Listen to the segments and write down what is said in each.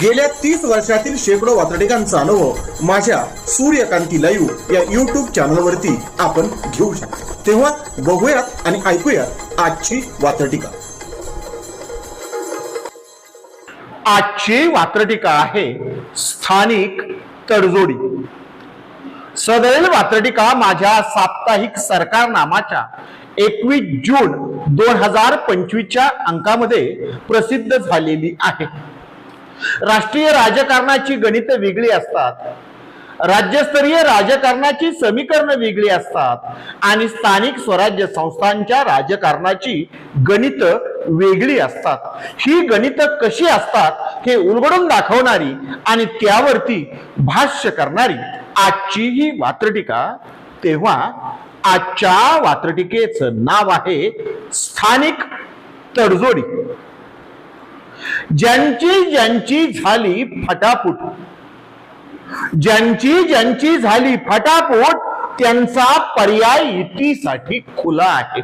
गेल्या तीस वर्षातील शेकडो वातडिकांचा अनुभव माझ्या सूर्यकांती लाईव्ह या युट्यूब चॅनलवरती आपण घेऊ शकतो. तेव्हा बघूयात आणि ऐकूयात आजची वातडिका आजची वात्रटिका आहे स्थानिक तडजोडी. सदैल वात्रटिका माझ्या साप्ताहिक सरकार नामाच्या एकवीस जून दोन हजार पंचवीसच्या अंकामध्ये प्रसिद्ध झालेली आहे. राष्ट्रीय राजकारणाची गणित वेगळी असतात. राज्यस्तरीय राजकारणाची समीकरणं वेगळी असतात. आणि स्थानिक स्वराज्य संस्थांच्या राजकारणाची गणित वेगळी असतात. ही गणित कशी असतात हे उलगडून दाखवणारी आणि त्यावरती भाष्य करणारी आजची ही वात्रटिका. तेव्हा आजच्या वात्रटिकेचं नाव आहे स्थानिक तडजोडी. ज्यांची ज्यांची झाली फटाफूट ज्यांची ज्यांची झाली फटाफूट त्यांचा पर्याय युतीसाठी खुला आहे.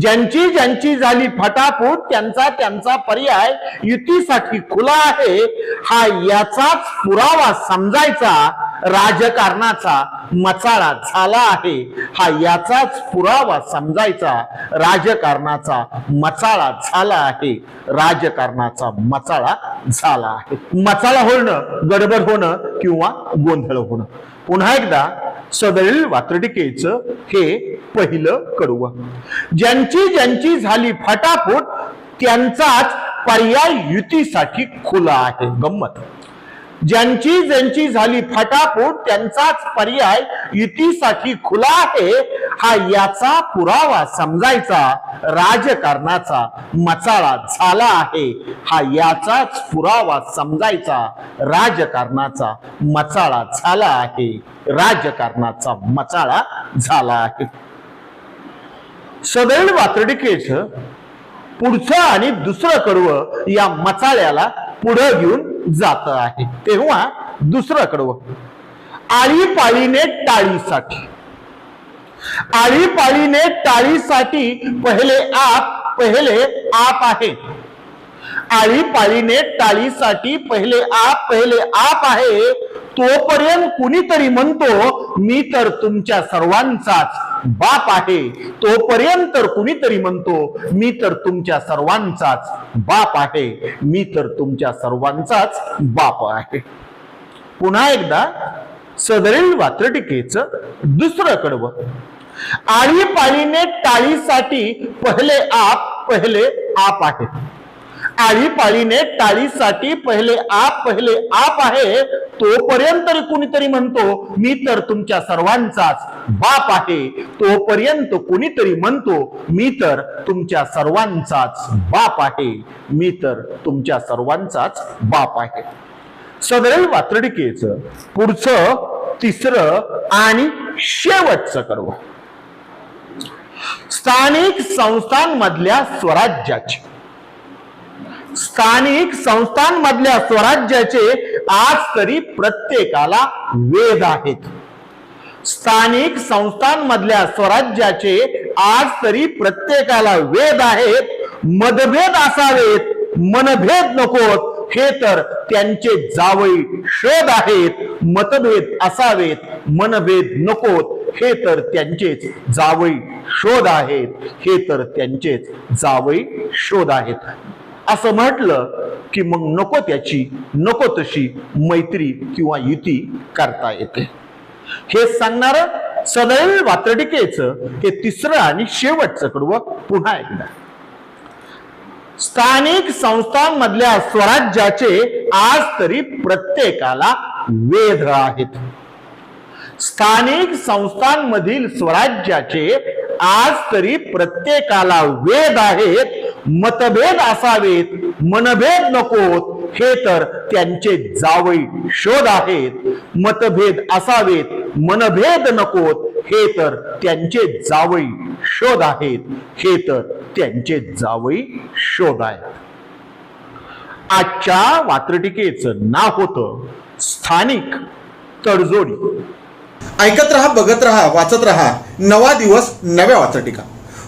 ज्यांची ज्यांची झाली फटाफूट त्यांचा त्यांचा पर्याय युतीसाठी खुला आहे. हा याचाच पुरावा समजायचा राजकारणाचा मचाळा झाला आहे. हा याचाच पुरावा समजायचा. राजकारणाचा मचाळा झाला आहे. राजकारणाचा मचाळा झाला आहे. मचाळा होणं गडबड होणं किंवा गोंधळ होणं. पुन्हा एकदा सदैव वात्रटिकेचं हे पहिलं कडवं. ज्यांची ज्यांची झाली फटाफट त्यांचाच पर्याय युतीसाठी खुला आहे. गंमत. ज्यांची ज्यांची झाली फटाफूट त्यांचाच पर्याय युतीसाठी खुला आहे हा याचा पुरावा समजायचा राजकारणाचा मचाळा झाला आहे हा याचाच पुरावा समजायचा राजकारणाचा मचाळा झाला आहे राजकारणाचा मचाळा झाला आहे. सदैव वातडिकेच पुढचं आणि दुसरं कडवं या मचाळ्याला पुढं घेऊन जात आहे. तेव्हा दुसरं कडवं आळीपाळीने टाळीसाठी. आळीपाळीने टाळीसाठी पहिले आप पहिले आप आहे. आळीपाळीने टाळीसाठी पहिले आप पहिले आप आहे. तोपर्यंत कुणीतरी म्हणतो मी तर तुमच्या सर्वांचाच बाप आहे तोपर्यंत तर कुणीतरी म्हणतो मी तर तुमच्या सर्वांचाच बाप आहे मी तर तुमच्या सर्वांचाच बाप आहे. पुन्हा एकदा सदरील वात्रटिकेच दुसरं कडवं. आळीपाळीने टाळीसाठी पहिले आप पहिले आप आहे. आळीपाळीने टाळीसाठी पहिले आप पहिले आप आहे तोपर्यंत कुणीतरी म्हणतो मी तर तुमच्या सर्वांचाच बाप आहे. तोपर्यंत कुणीतरी म्हणतो मी तर तुमच्या सर्वांचाच बाप आहे. मी तर तुमच्या सर्वांचाच बाप आहे. सदैव वात्रडिकेच पुढचं तिसरं आणि शेवटचं कर्व स्थानिक संस्थांमधल्या स्वराज्याचे. स्थानिक संस्थांमधल्या स्वराज्याचे आज तरी प्रत्येकाला वेद आहेत. स्थानिक संस्थांमधल्या स्वराज्याचे आज तरी प्रत्येकाला वेद आहेत. मतभेद असावेत मनभेद नकोत हे तर त्यांचे जावई शोध आहेत. मतभेद असावेत मनभेद नकोत हे तर त्यांचेच जावई शोध आहेत. हे तर त्यांचेच जावई शोध आहेत. असं म्हटलं की मग नको त्याची नको तशी मैत्री किंवा युती करता येते. हे सांगणार सदैव वात्रटिकेचं हे तिसरं आणि शेवटचं कडवं पुन्हा एकदा. स्थानिक संस्थांमधल्या स्वराज्याचे आज तरी प्रत्येकाला वेध आहेत. स्थानिक संस्थांमधील स्वराज्याचे आज तरी प्रत्येकाला वेद आहेत मतभेद असावेत मनभेद नकोत हे तर त्यांचे जावई शोध आहेत. मतभेद असावेत मनभेद नकोत हे तर त्यांचे जावई शोध आहेत. हे तर त्यांचे जावई शोध आहेत. आजच्या वात्रटिकेचं नाव होतं स्थानिक तडजोडी. ऐकत रहा बघत रहा वाचत रहा. नवा दिवस नव्या वात्रटिका.